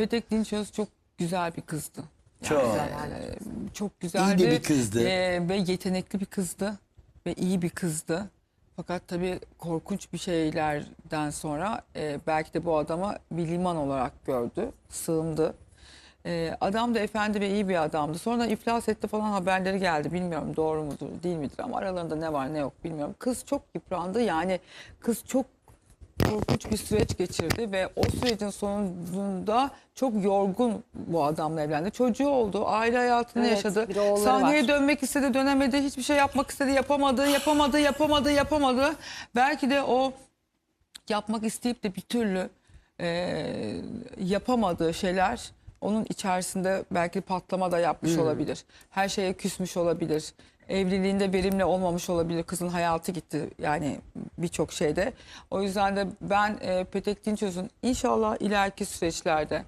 Petek Dinçöz çok güzel bir kızdı. Çok. e, çok güzeldi. İyi de bir kızdı. E, ve yetenekli bir kızdı. Ve iyi bir kızdı. Fakat tabii korkunç bir şeylerden sonra e, belki de bu adamı bir liman olarak gördü. Sığındı. E, adam da efendi ve iyi bir adamdı. Sonra iflas etti falan haberleri geldi. Bilmiyorum doğru mudur değil midir ama aralarında ne var ne yok bilmiyorum. Kız çok yıprandı. Yani kız çok korkunç bir süreç geçirdi ve o sürecin sonunda çok yorgun bu adamla evlendi. Çocuğu oldu, aile hayatını Evet, yaşadı. bir de oğulları Sahneye var. dönmek istedi, dönemedi. Hiçbir şey yapmak istedi, yapamadı, yapamadı, yapamadı, yapamadı. Belki de o yapmak isteyip de bir türlü e, yapamadığı şeyler onun içerisinde belki patlama da yapmış olabilir. Her şeye küsmüş olabilir. Evliliğinde verimli olmamış olabilir. Kızın hayatı gitti yani birçok şeyde. O yüzden de ben e, Petek Dinçöz'ün inşallah ileriki süreçlerde